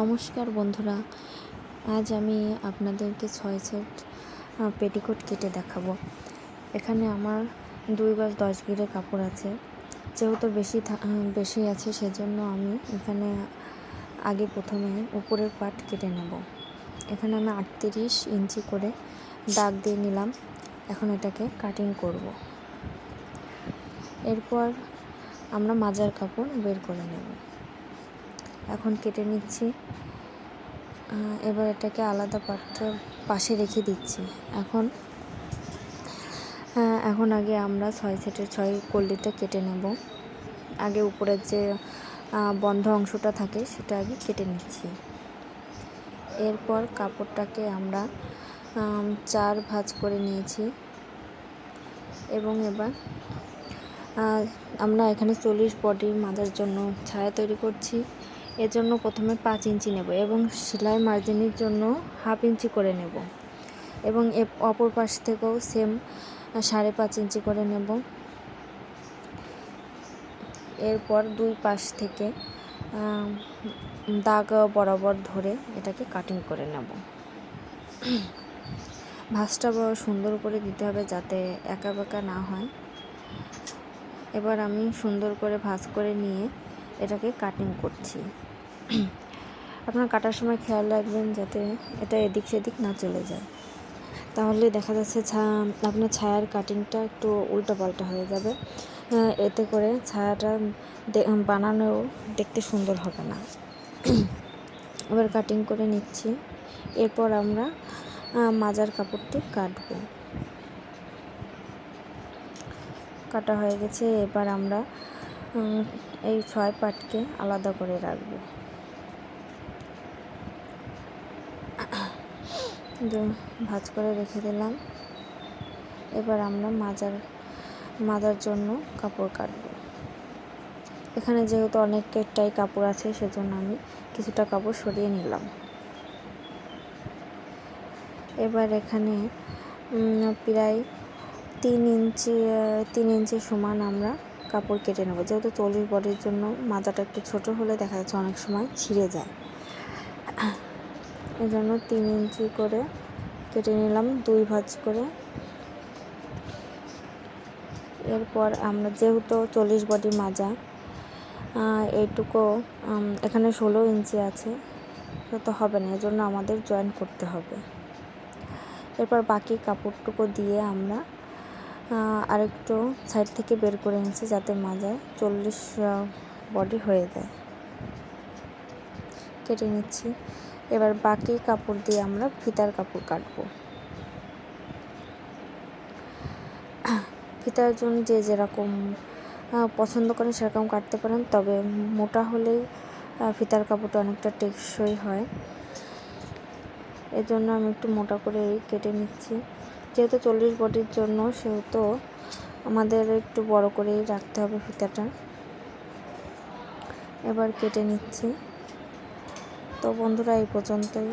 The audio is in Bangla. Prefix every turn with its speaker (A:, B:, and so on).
A: নমস্কার বন্ধুরা। আজ আমি আপনাদেরকে ছয় সেট পেটিকোট কেটে দেখাবো। এখানে আমার দুই গজ দশ গিরে কাপড় আছে। যেহেতু বেশি বেশি আছে, সেজন্য আমি এখানে আগে প্রথমে উপরের পাট কেটে নেব। এখানে আমি আটত্রিশ ইঞ্চি করে দাগ দিয়ে নিলাম। এখন এটাকে কাটিং করব। এরপর আমরা মাজার কাপড় বের করে নেব। এখন কেটে নিচ্ছি। এবার এটাকে আলাদা পাত্র পাশে রেখে দিচ্ছি। এখন এখন আগে আমরা ছয় সেটের, ছয় কল্লিটা কেটে নেব। আগে উপরের যে বন্ধ অংশটা থাকে সেটা আগে কেটে নিচ্ছি। এরপর কাপড়টাকে আমরা চার ভাঁজ করে নিয়েছি। এবং এবার আমরা এখানে চল্লিশ বডি মাজার জন্য ছায়া তৈরি করছি। এর জন্য প্রথমে পাঁচ ইঞ্চি নেব এবং সেলাই মার্জিনের জন্য হাফ ইঞ্চি করে নেব এবং অপর পাশ থেকেও সেম সাড়ে পাঁচ ইঞ্চি করে নেব। এরপর দুই পাশ থেকে দাগ বরাবর ধরে এটাকে কাটিং করে নেব। ভাঁজটা বড় সুন্দর করে দিতে হবে যাতে একা বেঁকা না হয়। এবার আমি সুন্দর করে ভাঁজ করে নিয়ে এটাকে কাটিং করছি। আপনার কাটার সময় খেয়াল রাখবেন যাতে এটা এদিক সেদিক না চলে যায়। তাহলে দেখা যাচ্ছে ছা, আপনার ছায়ার কাটিংটা একটু উল্টোপাল্টা হয়ে যাবে। এতে করে ছায়াটা বানানোও দেখতে সুন্দর হবে না। এবার কাটিং করে নিচ্ছি। এরপর আমরা মাজার কাপড়টি কাটবো। কাটা হয়ে গেছে, এবার আমরা এই ছয় পাটকে আলাদা করে রাখব। ভাজ করে রেখে দিলাম। এবার আমরা মাজার মাজার জন্য কাপড় কাটবো। এখানে যেহেতু অনেকটাই কাপড় আছে, সেজন্য আমি কিছুটা কাপড় সরিয়ে নিলাম। এবার এখানে প্রায় তিন ইঞ্চি তিন ইঞ্চি সমান আমরা কাপড় কেটে নেব। যেহেতু চল্লিশ বডির জন্য মাজাটা একটু ছোট হলে দেখা যাচ্ছে অনেক সময় ছিঁড়ে যায়। এই জন্য তিন ইঞ্চি করে কেটে নিলাম, দুই ভাঁজ করে। এরপর আমরা যেহেতু চল্লিশ বডি মাজা এইটুকু এখানে ষোলো ইঞ্চি আছে তো হবে না, এজন্য আমাদের জয়েন করতে হবে। এরপর বাকি কাপড়টুকু দিয়ে আমরা আরেকটু সাইড থেকে বের করে নিচ্ছি যাতে মাজায় চল্লিশ বডি হয়ে যায়। কেটে নিচ্ছি। এবার বাকি কাপড় দিয়ে আমরা ফিতার কাপড় কাটবো। ফিতার জন্য যে যেরকম পছন্দ করেন সেরকম কাটতে পারেন, তবে মোটা হলেই ফিতার কাপড়টা অনেকটা টেকসই হয়। এর জন্য আমি একটু মোটা করে কেটে নিচ্ছি। যেহেতু চল্লিশ বটির জন্য, সেহেতু আমাদের একটু বড় করেই রাখতে হবে ফিতাটা। এবার কেটে নিচ্ছি। তো বন্ধুরা, এই পর্যন্তই।